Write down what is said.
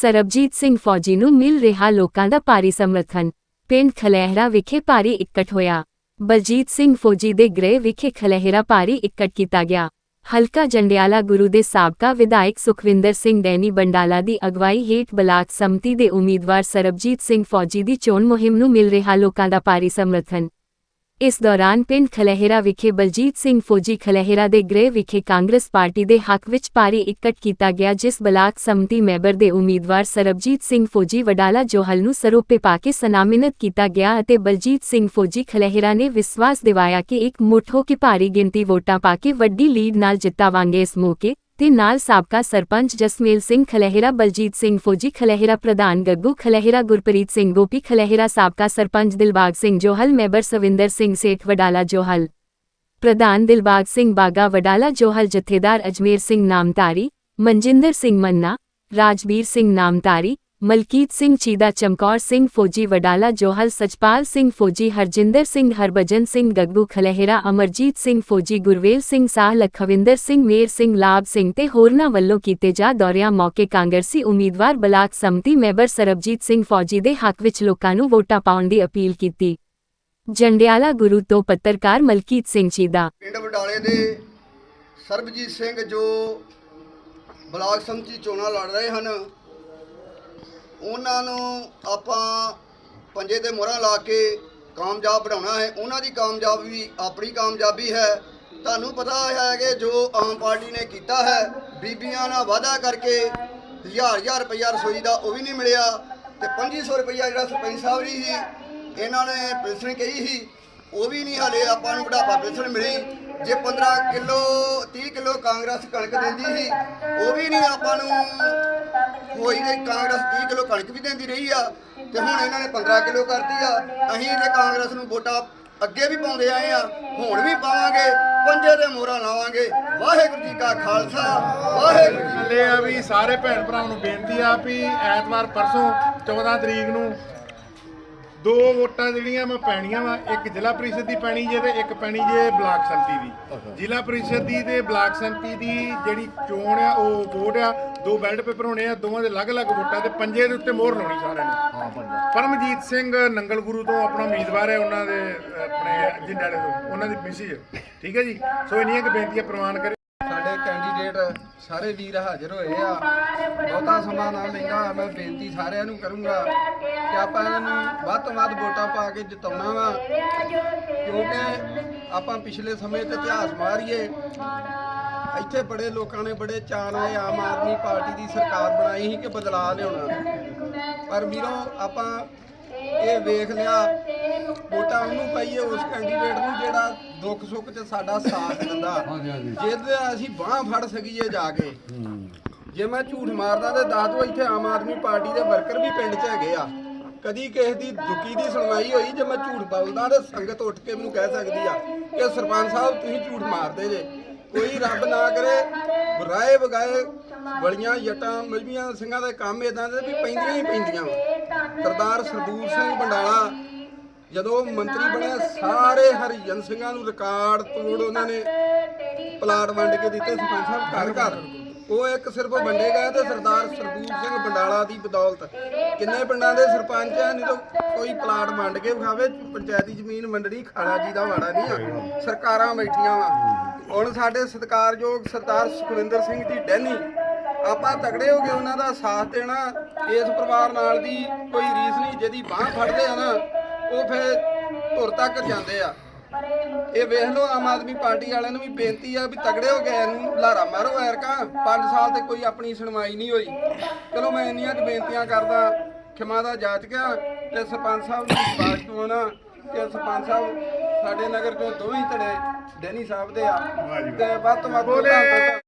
ਸਰਬਜੀਤ ਸਿੰਘ ਫੌਜੀ ਨੂੰ ਮਿਲ ਰਿਹਾ ਲੋਕਾਂ ਦਾ ਭਾਰੀ ਸਮਰਥਨ। ਪਿੰਡ ਖਲਹਿਰਾ ਵਿਖੇ ਭਾਰੀ ਇਕੱਠ ਹੋਇਆ। ਬਲਜੀਤ ਸਿੰਘ ਫੌਜੀ ਦੇ ਗ੍ਰਹਿ ਵਿਖੇ ਖਲਹਿਰਾ ਭਾਰੀ ਇਕੱਠ ਕੀਤਾ ਗਿਆ। ਹਲਕਾ ਜੰਡਿਆਲਾ ਗੁਰੂ ਦੇ ਸਾਬਕਾ ਵਿਧਾਇਕ ਸੁਖਵਿੰਦਰ ਸਿੰਘ ਡੈਨੀ ਬੰਡਾਲਾ ਦੀ ਅਗਵਾਈ ਹੇਠ ਬਲਾਕ ਸੰਮਤੀ ਦੇ ਉਮੀਦਵਾਰ ਸਰਬਜੀਤ ਸਿੰਘ ਫੌਜੀ ਦੀ ਚੋਣ ਮੁਹਿੰਮ ਨੂੰ ਮਿਲ ਰਿਹਾ ਲੋਕਾਂ ਦਾ ਭਾਰੀ ਸਮਰਥਨ। ਇਸ ਦੌਰਾਨ ਪਿੰਡ ਖਲਹਿਰਾ ਵਿਖੇ ਬਲਜੀਤ ਸਿੰਘ ਫੌਜੀ ਖਲਹਿਰਾ ਦੇ ਗ੍ਰਹਿ ਵਿਖੇ ਕਾਂਗਰਸ ਪਾਰਟੀ ਦੇ ਹੱਕ ਵਿੱਚ ਭਾਰੀ ਇਕੱਠ ਕੀਤਾ ਗਿਆ, ਜਿਸ ਬਲਾਕ ਸਮਿਤੀ ਮੈਂਬਰ ਦੇ ਉਮੀਦਵਾਰ ਸਰਬਜੀਤ ਸਿੰਘ ਫੌਜੀ ਵਡਾਲਾ ਜੋਹਲ ਨੂੰ ਸਰੋਪੇ ਪਾ ਕੇ ਸਨਮਾਨਿਤ ਕੀਤਾ ਗਿਆ ਅਤੇ ਬਲਜੀਤ ਸਿੰਘ ਫੌਜੀ ਖਲਹਿਰਾ ਨੇ ਵਿਸ਼ਵਾਸ ਦਿਵਾਇਆ ਕਿ ਇੱਕ ਮੁੱਠ ਹੋ ਕੇ ਭਾਰੀ ਗਿਣਤੀ ਵੋਟਾਂ ਪਾ ਕੇ ਵੱਡੀ ਲੀਡ ਨਾਲ ਜਿੱਤਾਵਾਂਗੇ। ਇਸ ਮੌਕੇ ਤੇ ਨਾਲ ਸਾਬਕਾ ਸਰਪੰਚ ਜਸਮੇਲ ਸਿੰਘ ਖਲਹਿਰਾ, ਬਲਜੀਤ ਸਿੰਘ ਫੌਜੀ ਖਲਹਿਰਾ, ਪ੍ਰਧਾਨ ਗੱਗੂ ਖਲਹਿਰਾ, ਗੁਰਪ੍ਰੀਤ ਸਿੰਘ ਗੋਪੀ ਖਲਹਿਰਾ, ਸਾਬਕਾ ਸਰਪੰਚ ਦਿਲਬਾਗ ਸਿੰਘ ਜੋਹਲ, ਮੈਂਬਰ ਸਵਿੰਦਰ ਸਿੰਘ ਸੇਠ, ਵਡਾਲਾ ਜੋਹਲ। ਪ੍ਰਧਾਨ ਦਿਲਬਾਗ ਸਿੰਘ ਬਾਗਾ, ਵਡਾਲਾ ਜੋਹਲ, ਜਥੇਦਾਰ ਅਜਮੇਰ ਸਿੰਘ ਨਾਮਤਾਰੀ ਮਨਜਿੰਦਰ ਸਿੰਘ ਮੰਨਾ, ਰਾਜਵੀਰ ਸਿੰਘ ਨਾਮਤਾਰੀ ਮਲਕੀਤ ਸਿੰਘ ਚੀਦਾ, ਚਮਕੌਰ ਸਿੰਘ ਫੌਜੀ, ਵਡਾਲਾ ਜੋਹਲ, ਸਚਪਾਲ ਸਿੰਘ ਫੌਜੀ, ਹਰਜਿੰਦਰ ਸਿੰਘ, ਹਰਭਜਨ ਸਿੰਘ, ਗੱਗੂ ਖਲਹਿਰਾ, ਅਮਰਜੀਤ ਸਿੰਘ ਫੌਜੀ, ਗੁਰਵੇਲ ਸਿੰਘ ਸਾਹ, ਲਖਵਿੰਦਰ ਸਿੰਘ ਮੇਰ ਸਿੰਘ, ਲਾਭ ਸਿੰਘ ਤੇ ਹੋਰਨਾਂ ਵੱਲੋਂ ਕੀਤੇ ਜਾ ਦੌਰਿਆਂ ਮੌਕੇ ਕਾਂਗਰਸੀ ਉਮੀਦਵਾਰ ਬਲਾਕ ਸੰਮਤੀ ਮੈਂਬਰ ਸਰਬਜੀਤ ਸਿੰਘ ਫੌਜੀ ਦੇ ਹੱਕ ਵਿੱਚ ਲੋਕਾਂ ਨੂੰ ਵੋਟਾਂ ਪਾਉਣ ਦੀ ਅਪੀਲ ਕੀਤੀ। ਜੰਡਿਆਲਾ ਗੁਰੂ ਤੋਂ ਪੱਤਰਕਾਰ ਮਲਕੀਤ ਸਿੰਘ ਚੀਦਾ। ਪਿੰਡ ਵਡਾਲੇ ਦੇ ਸਰਬਜੀਤ ਸਿੰਘ ਜੋ ਬਲਾਕ ਸੰਮਤੀ ਚੋਣਾਂ ਲੜ ਰਹੇ ਹਨ ਉਹਨਾਂ ਨੂੰ ਆਪਾਂ ਪੰਜੇ ਤੇ ਮੋਹਰਾਂ ਲਾ ਕੇ ਕਾਮਯਾਬ ਬਣਾਉਣਾ ਹੈ। ਉਹਨਾਂ ਦੀ ਕਾਮਯਾਬੀ ਆਪਣੀ ਕਾਮਯਾਬੀ ਹੈ। ਤੁਹਾਨੂੰ ਪਤਾ ਹੈ ਕਿ ਜੋ ਆਮ ਪਾਰਟੀ ਨੇ ਕੀਤਾ ਹੈ, ਬੀਬੀਆਂ ਨਾਲ ਵਾਅਦਾ ਕਰਕੇ ਹਜ਼ਾਰ ਹਜ਼ਾਰ ਰੁਪਈਆ ਰਸੋਈ ਦਾ ਉਹ ਵੀ ਨਹੀਂ ਮਿਲਿਆ ਤੇ 2500 ਰੁਪਈਆ ਜਿਹੜਾ ਸਰਪੰਚ ਸਾਹਿਬ ਜੀ ਸੀ, ਇਹਨਾਂ ਨੇ ਪੈਨਸ਼ਨ ਕਹੀ ਸੀ, ਉਹ ਵੀ ਨਹੀਂ ਹਾਲੇ ਆਪਾਂ ਨੂੰ ਬੁਢਾਪਾ ਪੈਨਸ਼ਨ ਮਿਲੀ। ਜੇ 15 ਕਿਲੋ 30 ਕਿਲੋ ਕਾਂਗਰਸ ਕਣਕ ਦਿੰਦੀ ਸੀ, ਉਹ ਵੀ ਨਹੀਂ ਆਪਾਂ ਨੂੰ ਹੋਈ ਤੇ ਕਾਂਗਰਸ 30 ਕਿਲੋ ਕਣਕ ਵੀ ਦਿੰਦੀ ਰਹੀ ਆ, ਤੇ ਹੁਣ ਇਹਨਾਂ ਨੇ 15 ਕਿਲੋ ਕਰਤੀ ਆ, ਅਸੀਂ ਤੇ ਕਾਂਗਰਸ ਨੂੰ ਵੋਟਾਂ ਅੱਗੇ ਵੀ ਪਾਉਂਦੇ ਆਏ ਆ, ਹੁਣ ਵੀ ਪਾਵਾਂਗੇ, ਪੰਜੇ ਦੇ ਮੋਹਰਾਂ ਲਾਵਾਂਗੇ। ਵਾਹਿਗੁਰੂ ਜੀ ਕਾ ਖਾਲਸਾ, ਵਾਹਿਗੁਰੂ ਜੀ ਹਲੇ ਆ ਵੀ ਸਾਰੇ ਭੈਣ ਭਰਾਵਾਂ ਨੂੰ ਬੇਨਤੀ ਆ ਵੀ ਐਤਵਾਰ ਪਰਸੋਂ 14 ਤਰੀਕ ਨੂੰ ਦੋ ਵੋਟਾਂ ਜਿਹੜੀਆਂ ਮੈਂ ਪੈਣੀਆਂ ਵਾ ਇੱਕ ਜ਼ਿਲ੍ਹਾ ਪ੍ਰੀਸ਼ਦ ਦੀ ਪੈਣੀ ਜੇ ਤੇ ਇੱਕ ਪੈਣੀ ਜੇ ਬਲਾਕ ਸੰਮਤੀ ਦੀ। ਜ਼ਿਲ੍ਹਾ ਪ੍ਰੀਸ਼ਦ ਦੀ ਤੇ ਬਲਾਕ ਸੰਮਤੀ ਦੀ ਜਿਹੜੀ ਚੋਣ ਆ ਉਹ ਵੋਟ ਆ ਦੋ ਬੈਲਟ ਪੇਪਰ ਹੋਣੇ ਆ ਦੋਵਾਂ ਦੇ ਅਲੱਗ-ਅਲੱਗ ਵੋਟਾਂ ਤੇ ਪੰਜੇ ਦੇ ਉੱਤੇ ਮੋਹਰ ਲਾਉਣੀ ਸਾਰਿਆਂ ਨੇ। ਪਰਮਜੀਤ ਸਿੰਘ ਨੰਗਲ ਗੁਰੂ ਤੋਂ ਆਪਣਾ ਉਮੀਦਵਾਰ ਹੈ ਉਹਨਾਂ ਦੇ ਆਪਣੇ ਜਿੰਡਾਲੇ ਤੋਂ ਉਹਨਾਂ ਦੀ ਮਿਸਿਜ ਠੀਕ ਹੈ ਜੀ? ਸੋ ਇੰਨੀਆਂ ਕਿ ਬੇਨਤੀਆਂ ਪ੍ਰਵਾਨ ਕਰੇ ਸਾਡੇ ਕੈਂਡੀਡੇਟ ਸਾਰੇ ਵੀਰ ਹਾਜ਼ਰ ਹੋਏ ਆ। ਬਹੁਤਾ ਸਮਾਂ ਨਾ ਲੈਂਦਾ, ਮੈਂ ਬੇਨਤੀ ਸਾਰਿਆਂ ਨੂੰ ਕਰੂੰਗਾ ਕਿ ਆਪਾਂ ਇਹਨਾਂ ਨੂੰ ਵੱਧ ਤੋਂ ਵੱਧ ਵੋਟਾਂ ਪਾ ਕੇ ਜਿਤਾਉਣਾ ਵਾ। ਕਿਉਂਕਿ ਆਪਾਂ ਪਿਛਲੇ ਸਮੇਂ ਤੇ ਇਤਿਹਾਸ ਮਾਰੀਏ, ਇੱਥੇ ਬੜੇ ਲੋਕਾਂ ਨੇ ਬੜੇ ਚਾਅ ਨਾਲ ਆਮ ਆਦਮੀ ਪਾਰਟੀ ਦੀ ਸਰਕਾਰ ਬਣਾਈ ਸੀ ਕਿ ਬਦਲਾਅ ਲਿਆਉਣਾ। ਪਰ ਵੀਰੋ, ਆਪਾਂ ਇਹ ਵੇਖ ਲਿਆ ਵੋਟਾਂ ਉਹਨੂੰ ਪਾਈਏ ਉਸ ਕੈਂਡੀਡੇਟ ਨੂੰ ਜਿਹੜਾ ਦੁੱਖ ਸੁੱਖ 'ਚ ਸਾਡਾ ਸਾਥ ਦਿੰਦਾ। ਜਿਹਦੇ ਅਸੀਂ ਬਾਹ ਫੜ ਸਕੀਏ ਜਾ ਕੇ। ਜੇ ਮੈਂ ਝੂਠ ਮਾਰਦਾ ਤੇ ਦੱਸ ਦੋ ਇੱਥੇ ਆਮ ਆਦਮੀ ਪਾਰਟੀ ਦੇ ਵਰਕਰ ਵੀ ਪਿੰਡ 'ਚ ਹੈਗੇ ਆ। ਕਦੀ ਕਿਸੇ ਦੀ ਦੁੱਕੀ ਦੀ ਸੁਣਵਾਈ ਹੋਈ ਜੇ ਮੈਂ ਝੂਠ ਬੋਲਦਾ ਤੇ ਸੰਗਤ ਉੱਠ ਕੇ ਮੈਨੂੰ ਕਹਿ ਸਕਦੀ ਆ ਕਿ ਸਰਪੰਚ ਸਾਹਿਬ ਤੁਸੀਂ ਝੂਠ ਮਾਰਦੇ ਜੇ। ਕੋਈ ਰੱਬ ਨਾ ਕਰੇ ਰਾਏ ਵਗਾਏ ਵਲੀਆਂ ਜਟਾਂ ਮਜਬੀਆਂ ਸਿੰਘਾਂ ਦੇ ਕੰਮ ਇਦਾਂ ਦੇ ਵੀ ਪੈਂਦੀਆਂ ਹੀ ਪੈਂਦੀਆਂ। ਵਾਂ। ਸਰਦਾਰ ਸਰਦੂਲ ਸਿੰਘ ਬੰਡਾਲਾ ਜਦੋਂ ਮੰਤਰੀ ਬਣਿਆ ਸਾਰੇ ਹਰੀਜਨ ਸਿੰਘਾਂ ਨੂੰ ਰਿਕਾਰਡ ਤੋੜ ਉਹਨਾਂ ਨੇ ਪਲਾਟ ਵੰਡ ਕੇ ਦਿੱਤੇ ਸਰਪੰਚ ਸਾਹਿਬ ਘਰ ਘਰ। ਉਹ ਇੱਕ ਸਿਰਫ ਵੰਡੇ ਗਏ ਤੇ ਸਰਦਾਰ ਸਰਦੂਲ ਸਿੰਘ ਬੰਡਾਲਾ ਦੀ ਬਦੌਲਤ। ਕਿੰਨੇ ਪਿੰਡਾਂ ਦੇ ਸਰਪੰਚ ਆ ਨਹੀਂ ਤਾਂ ਕੋਈ ਪਲਾਟ ਵੰਡ ਕੇ ਵਿਖਾਵੇ ਪੰਚਾਇਤੀ ਜ਼ਮੀਨ ਵੰਡਣੀ ਖਾਣਾ ਜੀ ਦਾ ਵਾੜਾ ਨਹੀਂ ਆ। ਸਰਕਾਰਾਂ ਬੈਠੀਆਂ ਵਾ। ਹੁਣ ਸਾਡੇ ਸਤਿਕਾਰਯੋਗ ਸਰਦਾਰ ਸੁਖਵਿੰਦਰ ਸਿੰਘ ਦੀ ਡੈਨੀ। ਆਪਾਂ ਤਗੜੇ ਹੋ ਕੇ ਉਹਨਾਂ ਦਾ ਸਾਥ ਦੇਣਾ। ਇਸ ਪਰਿਵਾਰ ਨਾਲ ਦੀ ਕੋਈ ਰੀਸ ਨਹੀਂ ਜਿਹਦੀ ਬਾਹ ਫੜਦੇ ਆ ਨਾ ਉਹ ਫਿਰ ਧੁਰ ਤੱਕ ਜਾਂਦੇ ਆ ਇਹ ਵੇਖ ਲਓ ਆਮ ਆਦਮੀ ਪਾਰਟੀ ਵਾਲਿਆਂ ਨੂੰ ਵੀ ਬੇਨਤੀ ਆ ਵੀ ਤਗੜੇ ਹੋ ਗਏ ਇਹਨੂੰ ਲਾਰਾ ਮਾਰੋ ਐਰਕਾ 5 ਸਾਲ ਤੇ ਕੋਈ ਆਪਣੀ ਸੁਣਵਾਈ ਨਹੀਂ ਹੋਈ ਚਲੋ ਮੈਂ ਇੰਨੀਆਂ ਕੁ ਬੇਨਤੀਆਂ ਕਰਦਾ ਖਿਮਾ ਦਾ ਜਾਚ ਗਿਆ ਤੇ ਸਰਪੰਚ ਸਾਹਿਬ ਨੂੰ ਬਾਤ ਹੋਣਾ ਕਿ ਸਰਪੰਚ ਸਾਹਿਬ ਸਾਡੇ ਨਗਰ ਚੋਂ ਦੋਵੇਂ ਧੜੇ ਡੈਨੀ ਸਾਹਿਬ ਦੇ ਆ ਤੇ ਵੱਧ ਤੋਂ ਵੱਧ। ਧੰਨਵਾਦ।